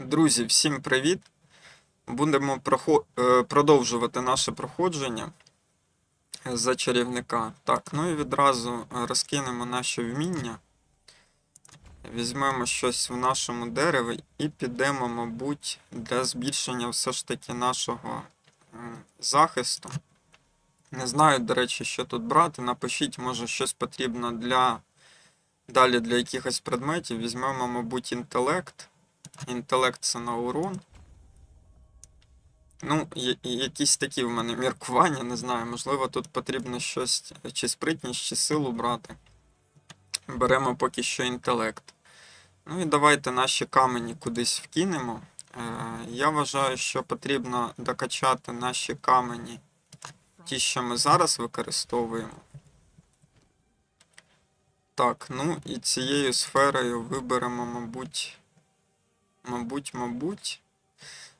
Друзі, всім привіт! Будемо прохо- е, продовжувати наше проходження за чарівника. Так, ну і відразу е, розкинемо наші вміння. Візьмемо щось в нашому дереві і підемо, мабуть, для збільшення все ж таки нашого захисту. Не знаю, до речі, що тут брати. Напишіть, може, щось потрібно для далі для якихось предметів. Візьмемо, мабуть, інтелект. Інтелект це на. Ну, якісь такі в мене міркування, не знаю. Можливо, тут потрібно щось чи спритність, чи силу брати. Беремо поки що інтелект. Ну і давайте наші камені кудись вкинемо. Е, я вважаю, що потрібно докачати наші камені, ті, що ми зараз використовуємо. Так, ну і цією сферою виберемо, мабуть. Мабуть, мабуть.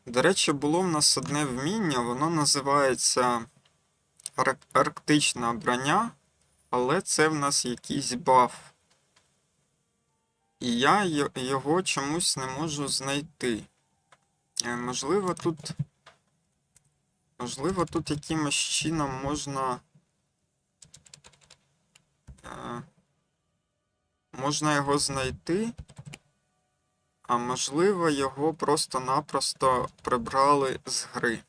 До речі, було в нас одне вміння, воно називається ар- Арктична броня, але це в нас якийсь баф. І я його чомусь не можу знайти. Е, Можливо, тут. Можливо, тут якимось чином можна. е, Можна його знайти. А можливо, його просто-напросто прибрали з гри.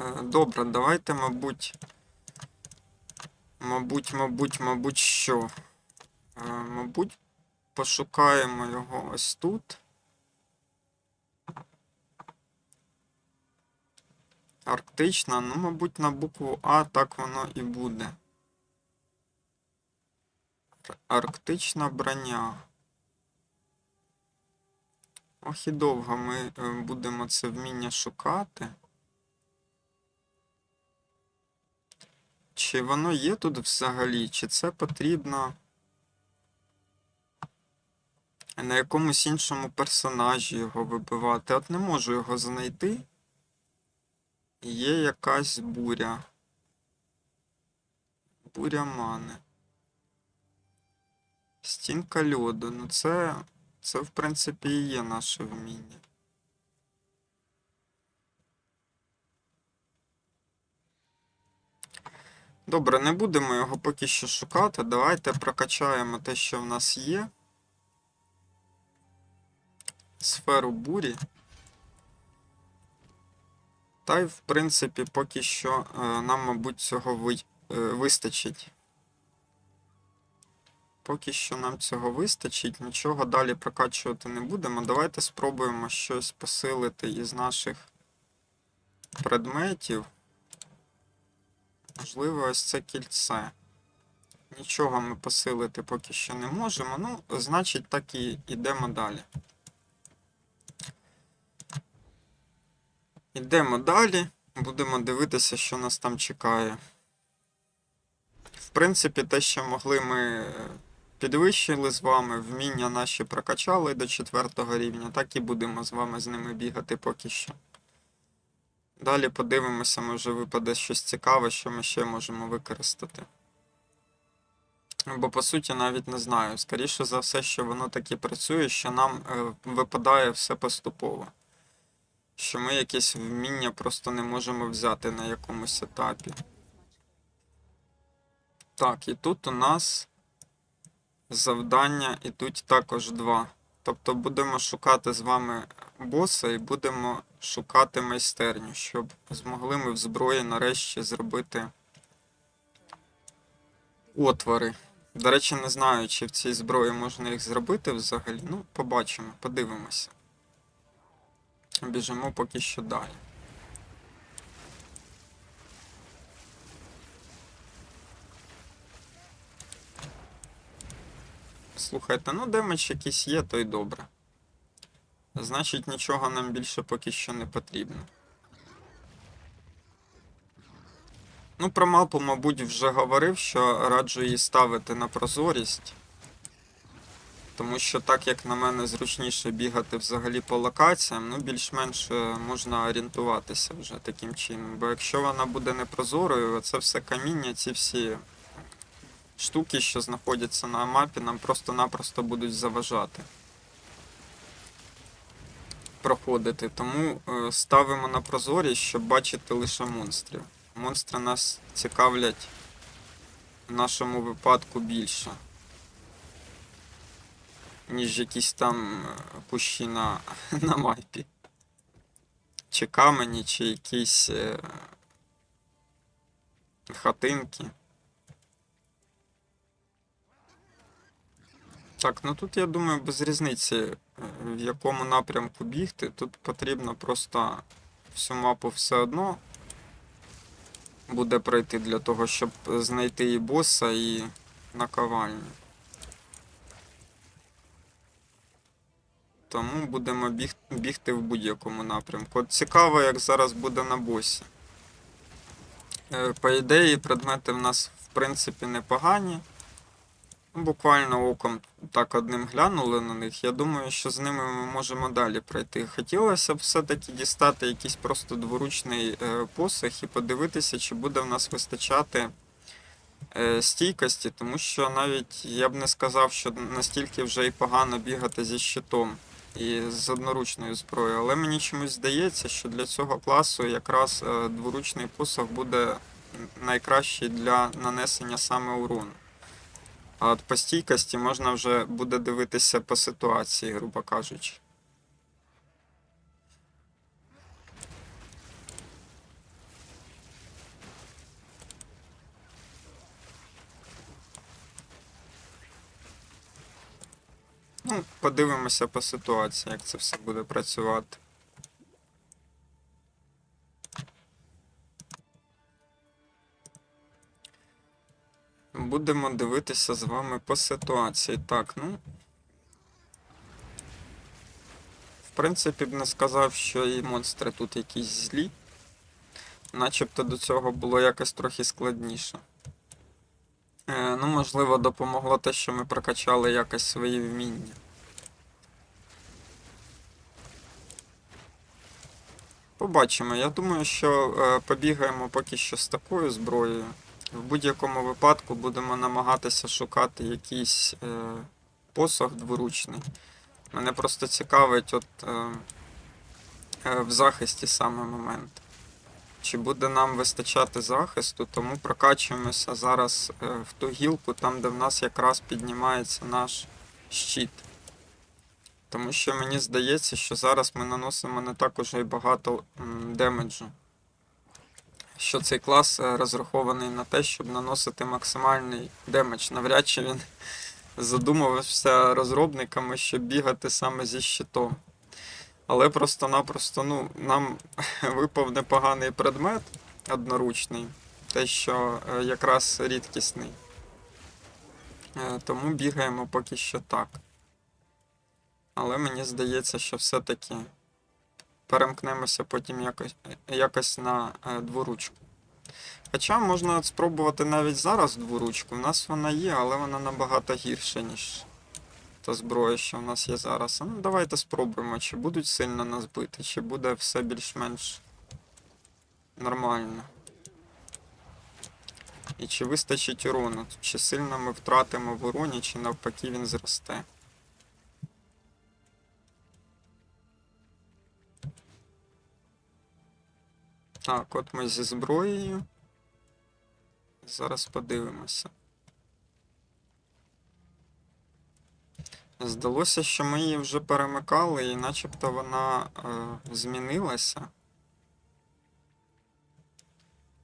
Е, Добре, давайте, мабуть. Мабуть, мабуть, мабуть, що? Е, Мабуть, пошукаємо його ось тут. Арктична, ну, мабуть, на букву А так воно і буде. Арктична броня. Ох і довго ми е, будемо це вміння шукати. Чи воно є тут взагалі, чи це потрібно на якомусь іншому персонажі його вибивати? От не можу його знайти. Є якась буря. Буря мани. Стінка льоду. Ну це. Це, в принципі, і є наше вміння. Добре, не будемо його поки що шукати. Давайте прокачаємо те, що в нас є. Сферу бурі. Та й, в принципі, поки що е, нам, мабуть, цього е, вистачить. Поки що нам цього вистачить, нічого далі прокачувати не будемо. Давайте спробуємо щось посилити із наших предметів. Можливо, ось це кільце. Нічого ми посилити поки що не можемо. Ну, значить, так і йдемо далі. Йдемо далі. Будемо дивитися, що нас там чекає. В принципі, те, що могли ми підвищили з вами, вміння наші прокачали до четвертого рівня, так і будемо з вами з ними бігати поки що. Далі подивимося, може випаде щось цікаве, що ми ще можемо використати. Бо по суті навіть не знаю. Скоріше за все, що воно таки працює, що нам е, випадає все поступово. Що ми якесь вміння просто не можемо взяти на якомусь етапі. Так, і тут у нас завдання ідуть також два. Тобто будемо шукати з вами боса і будемо шукати майстерню, щоб змогли ми в зброї нарешті зробити отвори. До речі, не знаю, чи в цій зброї можна їх зробити взагалі. Ну, побачимо, подивимося. Біжимо поки що далі. Слухайте, ну демедж якийсь є, то й добре. Значить, нічого нам більше поки що не потрібно. Ну, про мапу, мабуть, вже говорив, що раджу її ставити на прозорість. Тому що, так як на мене зручніше бігати взагалі по локаціям, ну більш-менш е, можна орієнтуватися вже таким чином. Бо якщо вона буде непрозорою, це все каміння, ці всі штуки, що знаходяться на мапі, нам просто-напросто будуть заважати. проходити, тому е, ставимо на прозорість, щоб бачити лише монстрів. Монстри нас цікавлять в нашому випадку більше, ніж якісь там е, кущі на, на мапі. Чи камені, чи якісь е, хатинки. Так, ну тут я думаю, без різниці, е, в якому напрямку бігти. Тут потрібно просто всю мапу все одно буде пройти для того, щоб знайти і боса, і наковальню. Тому будемо біг... бігти в будь-якому напрямку. От цікаво, як зараз буде на босі. Е, По ідеї, предмети в нас в принципі непогані. Буквально оком так одним глянули на них. Я думаю, що з ними ми можемо далі пройти. Хотілося б все-таки дістати якийсь просто дворучний е, посох і подивитися, чи буде в нас вистачати е, стійкості, тому що навіть я б не сказав, що настільки вже і погано бігати зі щитом і з одноручною зброєю. Але мені чомусь здається, що для цього класу якраз е, дворучний посох буде найкращий для нанесення саме урону. А от по стійкості можна вже буде дивитися по ситуації, грубо кажучи. Ну, подивимося по ситуації, як це все буде працювати. Будемо дивитися з вами по ситуації. Так, ну. В принципі, б не сказав, що і монстри тут якісь злі. Начебто до цього було якось трохи складніше. Е, ну, можливо, допомогло те, що ми прокачали якось свої вміння. Побачимо. Я думаю, що е, побігаємо поки що з такою зброєю. В будь-якому випадку будемо намагатися шукати якийсь е, посох дворучний. Мене просто цікавить от е, е, в захисті саме момент. Чи буде нам вистачати захисту, тому прокачуємося зараз е, в ту гілку, там де в нас якраз піднімається наш щит. Тому що мені здається, що зараз ми наносимо не так уже й багато демеджу що цей клас е, розрахований на те, щоб наносити максимальний демедж. Навряд чи він задумувався розробниками, щоб бігати саме зі щитом. Але просто-напросто ну, нам випав непоганий предмет одноручний, те, що е, якраз рідкісний. Е, Тому бігаємо поки що так. Але мені здається, що все-таки перемкнемося потім якось, якось на е, дворучку. Хоча можна спробувати навіть зараз дворучку. У нас вона є, але вона набагато гірша, ніж та зброя, що в нас є зараз. Ну, давайте спробуємо, чи будуть сильно нас бити, чи буде все більш-менш нормально. І чи вистачить урону, чи сильно ми втратимо в уроні, чи навпаки він зросте. Так, от ми зі зброєю. Зараз подивимося. Здалося, що ми її вже перемикали, і начебто вона е, змінилася.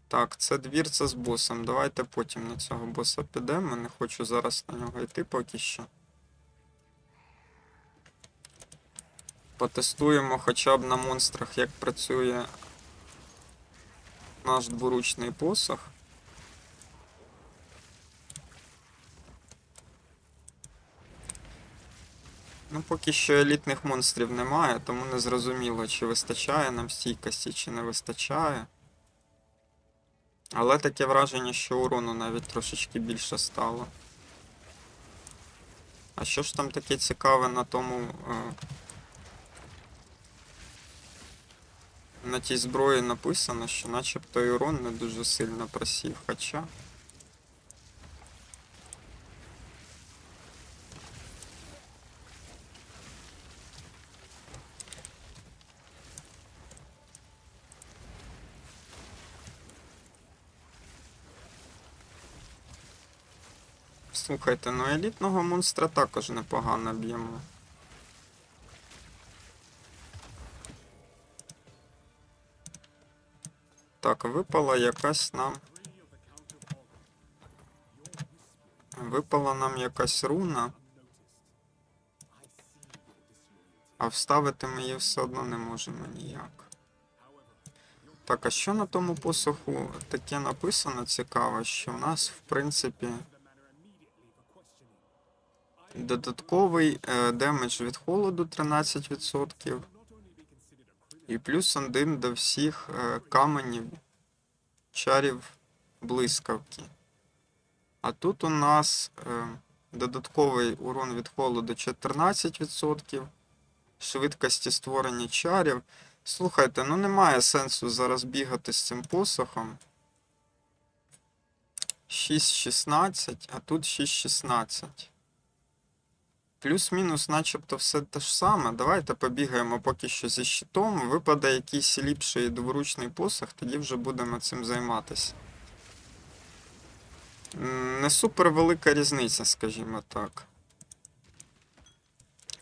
Так, це двір це з босом. Давайте потім на цього боса підемо. Не хочу зараз на нього йти поки що. Потестуємо хоча б на монстрах, як працює наш дворучний посох. Ну, поки що елітних монстрів немає, тому не зрозуміло, чи вистачає нам стійкості, чи не вистачає. Але таке враження, що урону навіть трошечки більше стало. А що ж там таке цікаве на тому. на тій зброї написано, що начебто урон не дуже сильно просів, хоча. Слухайте, ну елітного монстра також непогано б'ємо. Так, випала якась нам. Випала нам якась руна. А вставити ми її все одно не можемо ніяк. Так, а що на тому посоху таке написано цікаво, що в нас, в принципі, додатковий е, демедж від холоду 13%. І плюс один до всіх е, каменів, чарів блискавки. А тут у нас е, додатковий урон від холоду 14%, швидкості створення чарів. Слухайте, ну немає сенсу зараз бігати з цим посохом. 6.16, а тут 6.16. Плюс-мінус, начебто, все те ж саме. Давайте побігаємо поки що зі щитом. Випаде якийсь ліпший дворучний посох, тоді вже будемо цим займатися. Не супер велика різниця, скажімо так.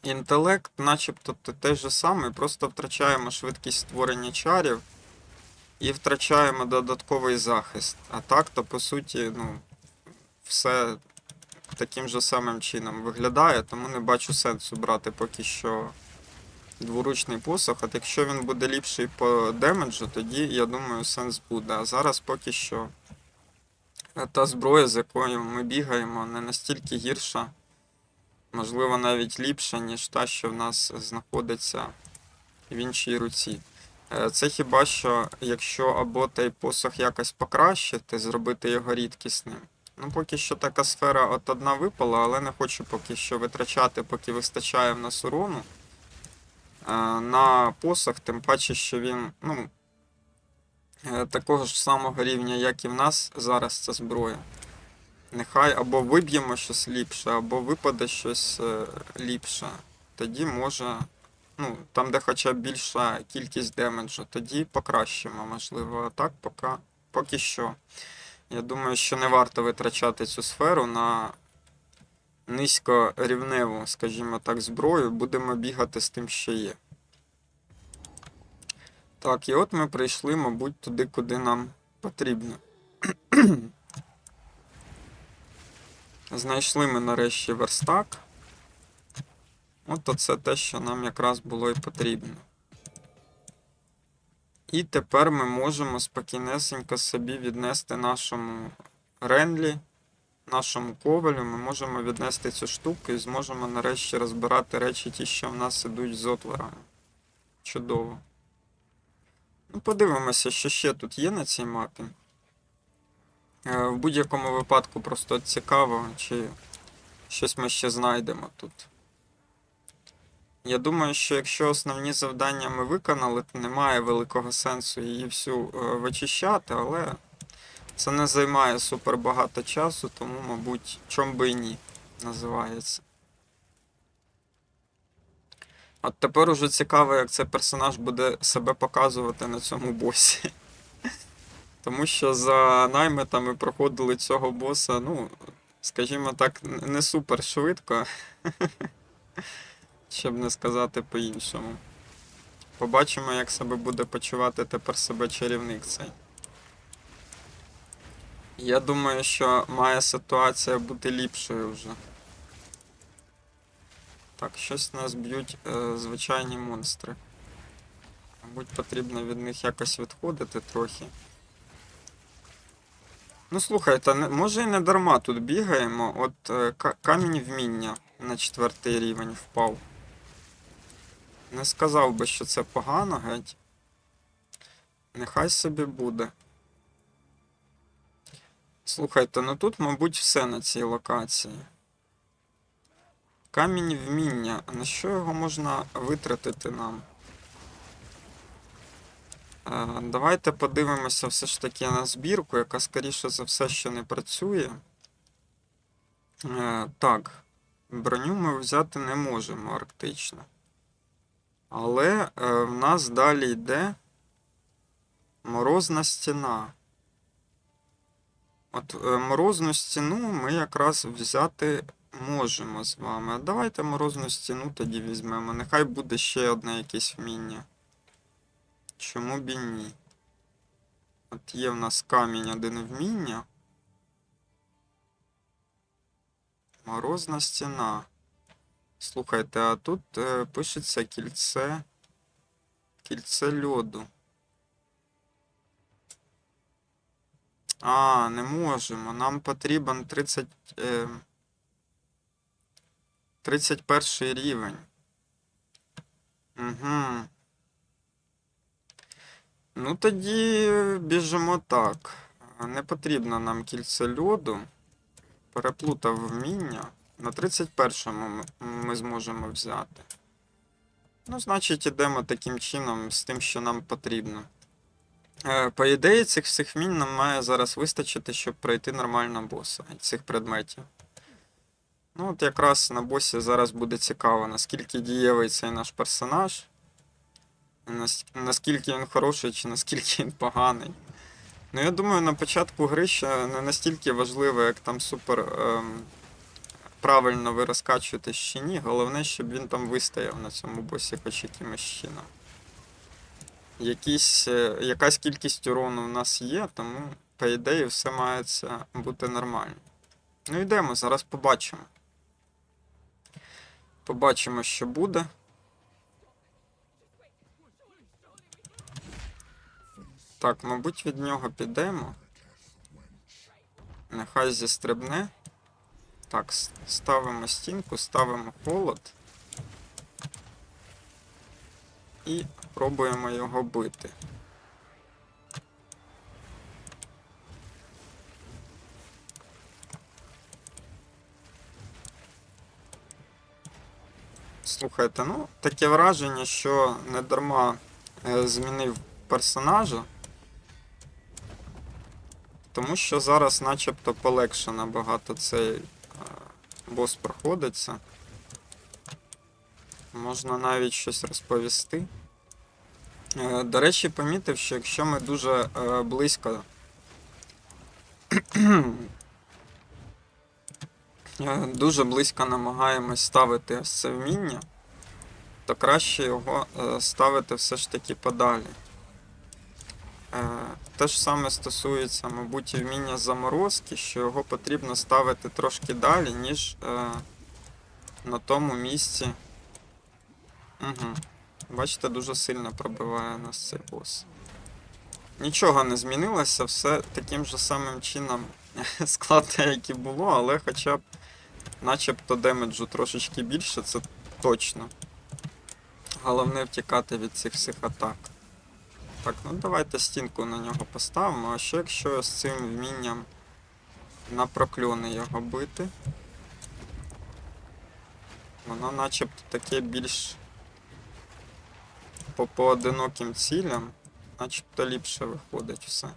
Інтелект, начебто, те ж саме, просто втрачаємо швидкість створення чарів і втрачаємо додатковий захист. А так, то по суті, ну, все таким же самим чином виглядає, тому не бачу сенсу брати поки що дворучний посох. От якщо він буде ліпший по демеджу, тоді я думаю, сенс буде. А зараз поки що та зброя, з якою ми бігаємо, не настільки гірша, можливо, навіть ліпша, ніж та, що в нас знаходиться в іншій руці. Е, Це хіба що, якщо або той посох якось покращити, зробити його рідкісним. Ну, поки що така сфера от одна випала, але не хочу поки що витрачати, поки вистачає в нас урону. е, На посох, тим паче, що він, ну, е, такого ж самого рівня, як і в нас зараз ця зброя. Нехай або виб'ємо щось ліпше, або випаде щось е, ліпше. Тоді може, ну, там, де хоча б більша кількість демеджу, тоді покращимо, можливо. А так, поки, поки що. Я думаю, що не варто витрачати цю сферу на низькорівневу, скажімо так, зброю. Будемо бігати з тим, що є. Так, і от ми прийшли, мабуть, туди, куди нам потрібно. Знайшли ми нарешті верстак. От оце те, що нам якраз було і потрібно. І тепер ми можемо спокійнесенько собі віднести нашому ренлі, нашому ковалю. Ми можемо віднести цю штуку і зможемо нарешті розбирати речі, ті, що в нас ідуть з отворами. Чудово. Ну, подивимося, що ще тут є на цій мапі. Е, В будь-якому випадку просто цікаво, чи щось ми ще знайдемо тут. Я думаю, що якщо основні завдання ми виконали, то немає великого сенсу її всю е, вичищати, але це не займає супер багато часу, тому, мабуть, чом би і ні називається. От тепер уже цікаво, як цей персонаж буде себе показувати на цьому босі. Тому що за наймитами проходили цього боса, ну, скажімо так, не супер швидко. Щоб не сказати по-іншому. Побачимо, як себе буде почувати тепер себе чарівник цей. Я думаю, що має ситуація бути ліпшою вже. Так, щось нас б'ють е, звичайні монстри. Мабуть, потрібно від них якось відходити трохи. Ну слухайте, може і не дарма тут бігаємо. От е, камінь вміння на четвертий рівень впав. Не сказав би, що це погано геть. Нехай собі буде. Слухайте, ну тут, мабуть, все на цій локації. Камінь вміння. На що його можна витратити нам? Е, давайте подивимося все ж таки на збірку, яка, скоріше за все, ще не працює. Е, так, броню ми взяти не можемо арктично. Але е, в нас далі йде морозна стіна. От е, морозну стіну ми якраз взяти можемо з вами. А Давайте морозну стіну тоді візьмемо. Нехай буде ще одне якесь вміння. Чому б і ні? От є в нас камінь один вміння. Морозна стіна. Слухайте, а тут е, пишеться кільце. Кільце льоду. А, не можемо. Нам потрібен 30. Е, 31 рівень. Угу. Ну тоді біжимо так. Не потрібно нам кільце льоду. Переплутав вміння. На 31-му ми, зможемо взяти. Ну, значить, ідемо таким чином з тим, що нам потрібно. Е, По ідеї, цих всіх вмінь нам має зараз вистачити, щоб пройти нормально боса цих предметів. Ну, от якраз на босі зараз буде цікаво, наскільки дієвий цей наш персонаж, наскільки він хороший чи наскільки він поганий. Ну, я думаю, на початку гри ще не настільки важливо, як там супер ем, правильно ви розкачуєтесь чи ні. Головне, щоб він там вистояв на цьому босі хоч якимось чином. Якісь, е, якась кількість урону в нас є, тому, по ідеї, все має бути нормально. Ну, йдемо, зараз побачимо. Побачимо, що буде. Так, мабуть, від нього підемо. Нехай зістрибне. Так, ставимо стінку, ставимо холод. І пробуємо його бити. Слухайте, ну, таке враження, що не дарма е, змінив персонажа. Тому що зараз начебто полегше набагато цей бос проходиться. Можна навіть щось розповісти. Е, До речі, помітив, що якщо ми дуже е, близько е, дуже близько намагаємось ставити ось це вміння, то краще його ставити все ж таки подалі. Е, Те ж саме стосується, мабуть, і вміння заморозки, що його потрібно ставити трошки далі, ніж е, на тому місці. Угу. Бачите, дуже сильно пробиває нас цей бос. Нічого не змінилося, все таким же самим чином складне, як і було, але хоча б начебто демеджу трошечки більше, це точно. Головне втікати від цих всіх атак. Так, ну давайте стінку на нього поставимо, а ще якщо з цим вмінням на прокльони його бити. Воно начебто таке більш по поодиноким цілям, начебто ліпше виходить все.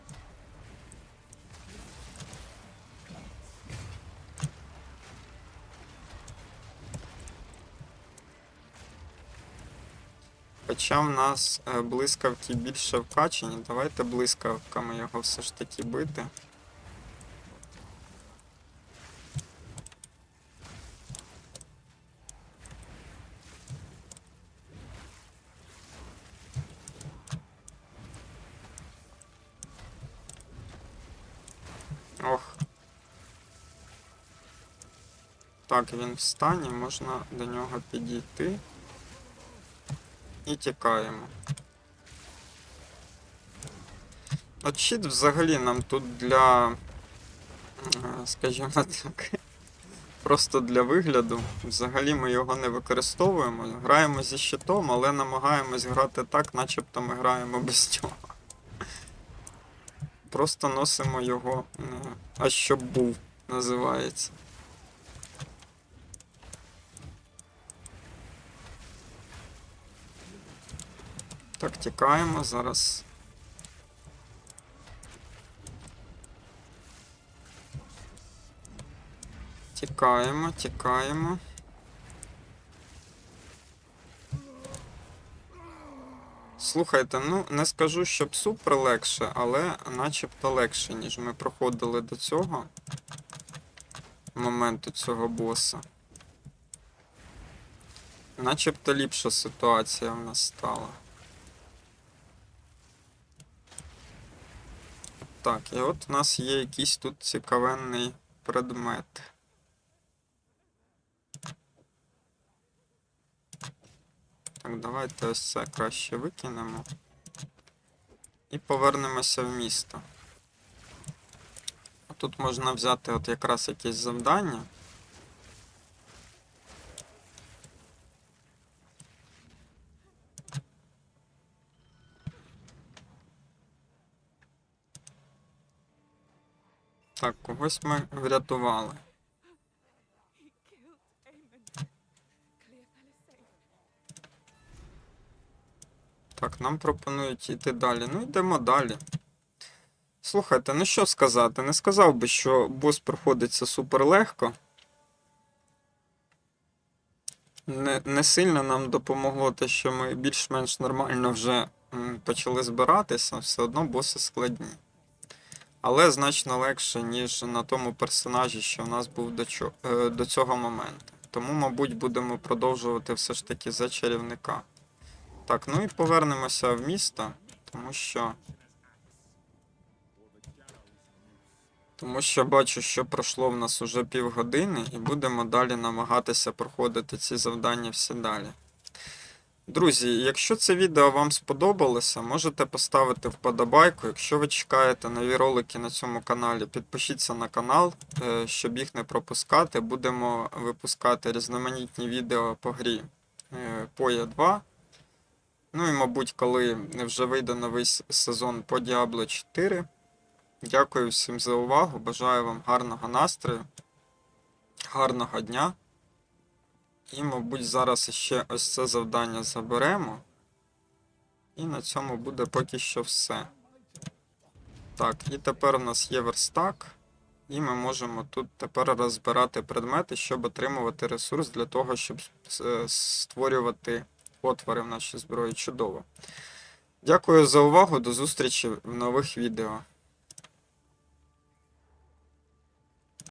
Хоча в нас е, блискавки більше вкачені, давайте блискавками його все ж таки бити. Ох. Так, він в стані, можна до нього підійти. І тікаємо. От щит взагалі нам тут для, скажімо так, просто для вигляду. Взагалі ми його не використовуємо. Граємо зі щитом, але намагаємось грати так, начебто ми граємо без нього. Просто носимо його, а щоб був, називається. Так, тікаємо зараз. Тікаємо, тікаємо. Слухайте, ну не скажу, щоб супер легше, але начебто легше, ніж ми проходили до цього моменту цього боса. Начебто ліпша ситуація в нас стала. Так, і от у нас є якийсь тут цікавенний предмет. Так, давайте ось це краще викинемо. І повернемося в місто. Тут можна взяти от якраз якесь завдання. Так, когось ми врятували. Так, нам пропонують йти далі. Ну, йдемо далі. Слухайте, ну що сказати? Не сказав би, що бос проходиться супер легко. Не, не сильно нам допомогло те, що ми більш-менш нормально вже почали збиратися, все одно боси складні. Але значно легше, ніж на тому персонажі, що в нас був е, до цього моменту. Тому, мабуть, будемо продовжувати все ж таки за чарівника. Так, ну і повернемося в місто, тому що. Тому що бачу, що пройшло в нас уже півгодини, і будемо далі намагатися проходити ці завдання всі далі. Друзі, якщо це відео вам сподобалося, можете поставити вподобайку. Якщо ви чекаєте нові ролики на цьому каналі, підпишіться на канал, е, щоб їх не пропускати. Будемо випускати різноманітні відео по грі е, Poya 2. Ну і, мабуть, коли вже вийде новий сезон по Diablo 4. Дякую всім за увагу. Бажаю вам гарного настрою, гарного дня. І, мабуть, зараз ще ось це завдання заберемо. І на цьому буде поки що все. Так, і тепер у нас є верстак. І ми можемо тут тепер розбирати предмети, щоб отримувати ресурс для того, щоб е, створювати отвори в нашій зброї. Чудово. Дякую за увагу. До зустрічі в нових відео.